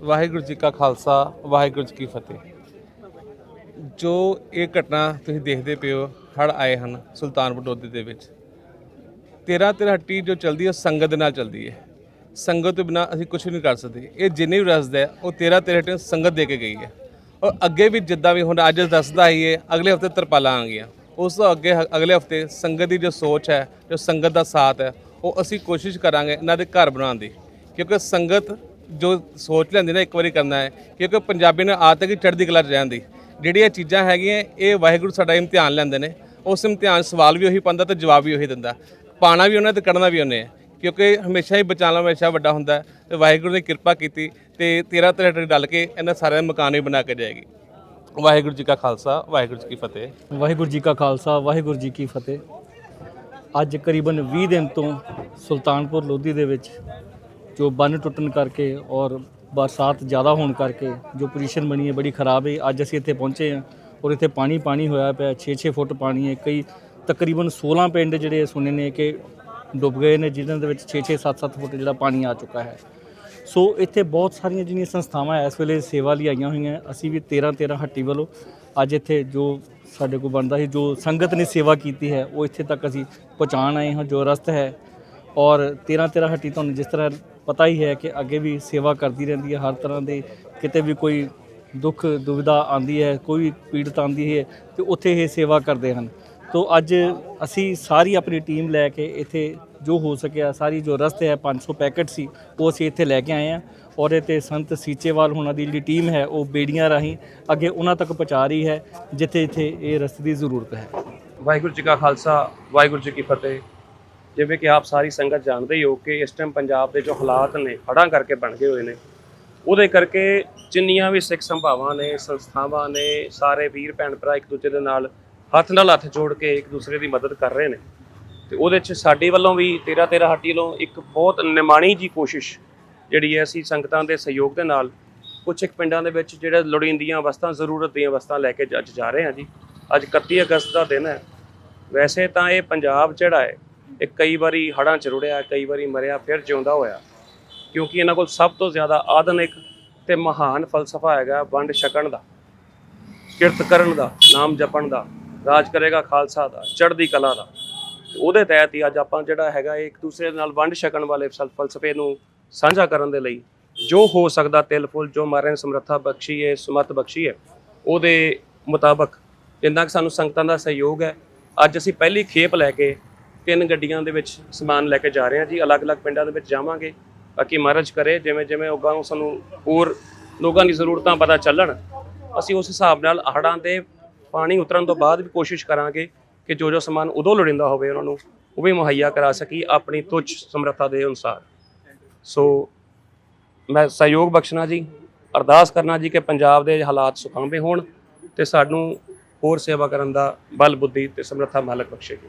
ਵਾਹਿਗੁਰੂ ਜੀ ਕਾ ਖਾਲਸਾ, ਵਾਹਿਗੁਰੂ ਜੀ ਕੀ ਫਤਿਹ। ਜੋ ਇਹ ਘਟਨਾ ਤੁਸੀਂ ਦੇਖਦੇ ਪਿਓ ਹੜ ਆਏ ਹਨ ਸੁਲਤਾਨਪੁਰ ਲੋਧੀ ਦੇ ਵਿੱਚ। 13 ਹੱਟੀ ਜੋ ਚਲਦੀ ਹੈ ਸੰਗਤ ਦੇ ਨਾਲ ਚਲਦੀ ਹੈ। ਸੰਗਤ ਤੋਂ ਬਿਨਾ ਅਸੀਂ ਕੁਝ ਨਹੀਂ ਕਰ ਸਕਦੇ। ਇਹ ਜਿੰਨੇ ਵੀ ਰਸਦਾ ਹੈ ਉਹ 13 ਹੱਟੀ ਸੰਗਤ ਦੇ ਕੇ ਗਈ ਹੈ। ਔਰ ਅੱਗੇ ਵੀ ਜਿੱਦਾਂ ਵੀ ਹੁਣ ਅੱਜ ਦੱਸਦਾ ਹੀ ਹੈ, ਅਗਲੇ ਹਫ਼ਤੇ ਤਰਪਾਲਾਂ ਆ ਗਈਆਂ ਉਸ ਤੋਂ ਅੱਗੇ ਹ- ਅਗਲੇ ਹਫ਼ਤੇ ਸੰਗਤ ਦੀ ਜੋ ਸੋਚ ਹੈ, ਜੋ ਸੰਗਤ ਦਾ ਸਾਥ ਹੈ, ਉਹ ਅਸੀਂ ਕੋਸ਼ਿਸ਼ ਕਰਾਂਗੇ ਇਹਨਾਂ ਦੇ ਘਰ ਬਣਾਉਣ ਦੀ। ਕਿਉਂਕਿ ਸੰਗਤ ਜੋ ਸੋਚ ਲੈਂਦੀ ਨਾ ਇੱਕ ਵਾਰੀ ਕਰਨਾ ਹੈ, ਕਿਉਂਕਿ ਪੰਜਾਬੀ ਨੇ ਆਦਤ ਹੈ ਕਿ ਚੜ੍ਹਦੀ ਕਲਾ 'ਚ ਰਹਿਣ ਦੀ ਜਿਹੜੀਆਂ ਚੀਜ਼ਾਂ ਹੈਗੀਆਂ, ਇਹ ਵਾਹਿਗੁਰੂ ਸਾਡਾ ਇਮਤਿਹਾਨ ਲੈਂਦੇ ਨੇ। ਉਸ ਇਮਤਿਹਾਨ ਸਵਾਲ ਵੀ ਉਹੀ ਪਾਉਂਦਾ ਤੇ ਜਵਾਬ ਵੀ ਉਹੀ ਦਿੰਦਾ। ਪਾਣਾ ਵੀ ਉਹਨੇ ਤੇ, ਕੱਢਣਾ ਵੀ ਉਹਨੇ। ਹੈ ਕਿਉਂਕਿ ਹਮੇਸ਼ਾ ਹੀ ਬਚਾਉਣਾ ਹਮੇਸ਼ਾ ਵੱਡਾ ਹੁੰਦਾ ਹੈ। ਤੇ ਵਾਹਿਗੁਰੂ ਨੇ ਕਿਰਪਾ ਕੀਤੀ ਤੇ 13 ਤਰ੍ਹਾਂ ਡਲ ਕੇ ਇਹਨਾਂ ਸਾਰਿਆਂ ਦੇ ਮਕਾਨ ਵੀ ਬਣਾ ਕੇ ਜਾਏਗੀ ਵਾਹਿਗੁਰੂ ਜੀ ਕਾ ਖਾਲਸਾ, ਵਾਹਿਗੁਰੂ ਜੀ ਕੀ ਫਤਿਹ। ਵਾਹਿਗੁਰੂ ਜੀ ਕਾ ਖਾਲਸਾ, ਵਾਹਿਗੁਰੂ ਜੀ ਕੀ ਫਤਿਹ। ਅੱਜ ਕਰੀਬਨ 20 ਦਿਨ ਤੋਂ ਸੁਲਤਾਨਪੁਰ ਲੋਧੀ ਦੇ ਵਿੱਚ ਜੋ ਬੰਨ ਟੁੱਟਣ ਕਰਕੇ ਔਰ ਬਰਸਾਤ ਜ਼ਿਆਦਾ ਹੋਣ ਕਰਕੇ ਜੋ ਪੋਜੀਸ਼ਨ ਬਣੀ ਹੈ, ਬੜੀ ਖਰਾਬ ਹੈ। ਅੱਜ ਅਸੀਂ ਇੱਥੇ ਪਹੁੰਚੇ ਹਾਂ ਔਰ ਇੱਥੇ ਪਾਣੀ ਪਾਣੀ ਹੋਇਆ ਪਿਆ 6-6 ਫੁੱਟ ਪਾਣੀ ਹੈ। ਕਈ ਤਕਰੀਬਨ 16 ਪਿੰਡ ਜਿਹੜੇ ਸੁਣੇ ਨੇ ਕਿ ਡੁੱਬ ਗਏ ਨੇ, ਜਿਨ੍ਹਾਂ ਦੇ ਵਿੱਚ 6-6 7-7 ਫੁੱਟ ਜਿਹੜਾ ਪਾਣੀ ਆ ਚੁੱਕਾ ਹੈ। ਸੋ ਇੱਥੇ ਬਹੁਤ ਸਾਰੀਆਂ ਜਿਹੜੀਆਂ ਸੰਸਥਾਵਾਂ ਇਸ ਵੇਲੇ ਸੇਵਾ ਲਈ ਆਈਆਂ ਹੋਈਆਂ। ਅਸੀਂ ਵੀ 13 13 ਹੱਟੀ ਵੱਲੋਂ ਅੱਜ ਇੱਥੇ ਜੋ ਸਾਡੇ ਕੋਲ ਬਣਦਾ ਸੀ, ਜੋ ਸੰਗਤ ਨੇ ਸੇਵਾ ਕੀਤੀ ਹੈ, ਉਹ ਇੱਥੇ ਤੱਕ ਅਸੀਂ ਪਹੁੰਚਾਉਣ ਆਏ ਹਾਂ, ਜੋ ਰਸਤ ਹੈ ਔਰ 13 13 ਹੱਟੀ ਤੁਹਾਨੂੰ ਜਿਸ ਤਰ੍ਹਾਂ ਪਤਾ ਹੀ ਹੈ ਕਿ ਅੱਗੇ ਵੀ ਸੇਵਾ ਕਰਦੀ ਰਹਿੰਦੀ ਹੈ, ਹਰ ਤਰ੍ਹਾਂ ਦੇ ਕਿਤੇ ਵੀ ਕੋਈ ਦੁੱਖ, ਦੁਵਿਧਾ ਆਂਦੀ ਹੈ, ਕੋਈ ਵੀ ਪੀੜਤ ਆਂਦੀ ਹੈ ਤੇ ਉੱਥੇ ਇਹ ਸੇਵਾ ਕਰਦੇ ਹਨ। ਤੋ ਅੱਜ ਅਸੀਂ ਸਾਰੀ ਆਪਣੀ ਟੀਮ ਲੈ ਕੇ ਇੱਥੇ ਜੋ ਹੋ ਸਕਿਆ, ਸਾਰੀ ਜੋ ਰਸਤੇ ਹੈ 500 ਪੈਕਟ ਸੀ, ਉਹ ਅਸੀਂ ਇੱਥੇ ਲੈ ਕੇ ਆਏ ਹਾਂ ਔਰ ਇਹ ਤੇ ਸੰਤ ਸੀਚੇਵਾਲ ਹੋਣਾ ਦੀ ਜਿਹੜੀ ਟੀਮ ਹੈ, ਉਹ ਬੇੜੀਆਂ ਰਾਹੀਂ ਅੱਗੇ ਉਹਨਾਂ ਤੱਕ ਪਹੁੰਚਾ ਰਹੀ ਹੈ ਜਿੱਥੇ ਜਿੱਥੇ ਇਹ ਰਸਤੇ ਦੀ ਜ਼ਰੂਰਤ ਹੈ। ਵਾਹਿਗੁਰੂ ਜੀ ਕਾ ਖਾਲਸਾ, ਵਾਹਿਗੁਰੂ ਜੀ ਕੀ ਫਤਿਹ। ਜਿਵੇਂ ਕਿ ਆਪ ਸਾਰੀ ਸੰਗਤ ਜਾਣਦੇ ਹੀ ਹੋ ਕਿ ਇਸ ਟਾਈਮ ਪੰਜਾਬ ਦੇ ਜੋ ਹਾਲਾਤ ਨੇ, ਹੜ੍ਹਾਂ ਕਰਕੇ ਬਣ ਗਏ ਹੋਏ ਨੇ। ਉਹਦੇ ਕਰਕੇ ਜਿੰਨੀਆਂ ਵੀ ਸਿੱਖ ਸੰਭਾਵਾਂ ਨੇ, ਸੰਸਥਾਵਾਂ ਨੇ, ਸਾਰੇ ਵੀਰ, ਭੈਣ ਭਰਾ ਇੱਕ ਦੂਜੇ ਦੇ ਨਾਲ ਹੱਥ ਨਾਲ ਹੱਥ ਜੋੜ ਕੇ ਇੱਕ ਦੂਸਰੇ ਦੀ ਮਦਦ ਕਰ ਰਹੇ ਨੇ। ਤੇ ਉਹਦੇ 'ਚ ਸਾਡੇ ਵੱਲੋਂ ਵੀ 13 13 ਹੱਟੀ ਵੱਲੋਂ ਇੱਕ ਬਹੁਤ ਨਿਮਾਣੀ ਜੀ ਕੋਸ਼ਿਸ਼ ਜਿਹੜੀ ਹੈ ਅਸੀਂ ਸੰਗਤਾਂ ਦੇ ਸਹਿਯੋਗ ਦੇ ਨਾਲ ਕੁਝ ਇੱਕ ਪਿੰਡਾਂ ਦੇ ਵਿੱਚ ਜਿਹੜੇ ਲੋੜੀਂਦੀਆਂ ਵਸਤਾਂ, ਜ਼ਰੂਰਤ ਦੀਆਂ ਵਸਤਾਂ ਲੈ ਕੇ ਅੱਜ ਜਾ ਰਹੇ ਹਾਂ ਜੀ। ਅੱਜ 31 ਅਗਸਤ ਦਾ ਦਿਨ ਹੈ। ਵੈਸੇ ਤਾਂ ਇਹ ਪੰਜਾਬ ਜਿਹੜਾ ਹੈ ਇਹ ਕਈ ਵਾਰੀ ਹੜ੍ਹਾਂ ਚ ਰੁੜਿਆ, ਕਈ ਵਾਰੀ ਮਰਿਆ, ਫਿਰ ਜਿਉਂਦਾ ਹੋਇਆ। ਕਿਉਂਕਿ ਇਹਨਾਂ ਕੋਲ ਸਭ ਤੋਂ ਜ਼ਿਆਦਾ ਆਧੁਨਿਕ ਤੇ ਮਹਾਨ ਫਲਸਫਾ ਹੈਗਾ ਵੰਡ ਛਕਣ ਦਾ, ਕਿਰਤ ਕਰਨ ਦਾ, ਨਾਮ ਜਪਣ ਦਾ, ਰਾਜ ਕਰੇਗਾ ਖਾਲਸਾ ਦਾ, ਚੜ੍ਹਦੀ ਕਲਾ ਦਾ। ਉਹਦੇ ਤਹਿਤ ਹੀ ਅੱਜ ਆਪਾਂ ਜਿਹੜਾ ਹੈਗਾ ਇੱਕ ਦੂਸਰੇ ਦੇ ਨਾਲ ਵੰਡ ਛਕਣ ਵਾਲੇ ਫਲ- ਫਲਸਫੇ ਨੂੰ ਸਾਂਝਾ ਕਰਨ ਦੇ ਲਈ ਜੋ ਹੋ ਸਕਦਾ ਤਿਲ, ਫੁੱਲ, ਜੋ ਮਾਰੇ ਸਮਰੱਥਾ ਬਖਸ਼ੀ ਹੈ ਸੁਮਤ ਬਖਸ਼ੀ ਹੈ, ਉਹਦੇ ਮੁਤਾਬਕ ਜਿੰਨਾ ਕਿ ਸਾਨੂੰ ਸੰਗਤਾਂ ਦਾ ਸਹਿਯੋਗ ਹੈ, ਅੱਜ ਅਸੀਂ ਪਹਿਲੀ ਖੇਪ ਲੈ ਕੇ ਤਿੰਨ ਗੱਡੀਆਂ ਦੇ ਵਿੱਚ ਸਮਾਨ ਲੈ ਕੇ ਜਾ ਰਹੇ ਹਾਂ ਜੀ, ਅਲੱਗ-ਅਲੱਗ ਪਿੰਡਾਂ ਦੇ ਵਿੱਚ ਜਾਵਾਂਗੇ। ਬਾਕੀ ਮਹਾਰਾਜ ਕਰੇ ਜਿਵੇਂ ਜਿਵੇਂ ਉਗਾਂ ਨੂੰ ਸਾਨੂੰ ਹੋਰ ਲੋਕਾਂ ਦੀ ਜ਼ਰੂਰਤਾਂ ਪਤਾ ਚੱਲਣ, ਅਸੀਂ ਉਸ ਹਿਸਾਬ ਨਾਲ ਹੜ੍ਹਾਂ ਦੇ ਪਾਣੀ ਉਤਰਨ ਤੋਂ ਬਾਅਦ ਵੀ ਕੋਸ਼ਿਸ਼ ਕਰਾਂਗੇ ਕਿ ਜੋ ਜੋ ਸਮਾਨ ਉਦੋਂ ਲੋੜੀਂਦਾ ਹੋਵੇ ਉਹਨਾਂ ਨੂੰ, ਉਹ ਵੀ ਮੁਹੱਈਆ ਕਰਾ ਸਕੀ ਆਪਣੀ ਤੁੱਛ ਸਮਰੱਥਾ ਦੇ ਅਨੁਸਾਰ। ਸੋ ਮੈਂ ਸਹਿਯੋਗ ਬਖਸ਼ਣਾ ਜੀ, ਅਰਦਾਸ ਕਰਨਾ ਜੀ ਕਿ ਪੰਜਾਬ ਦੇ ਹਾਲਾਤ ਸੁਖਾਵੇਂ ਹੋਣ ਤੇ ਸਾਨੂੰ ਹੋਰ ਸੇਵਾ ਕਰਨ ਦਾ ਬਲ, ਬੁੱਧੀ ਤੇ ਸਮਰੱਥਾ ਮਾਲਕ ਬਖਸ਼ੇ ਜੀ।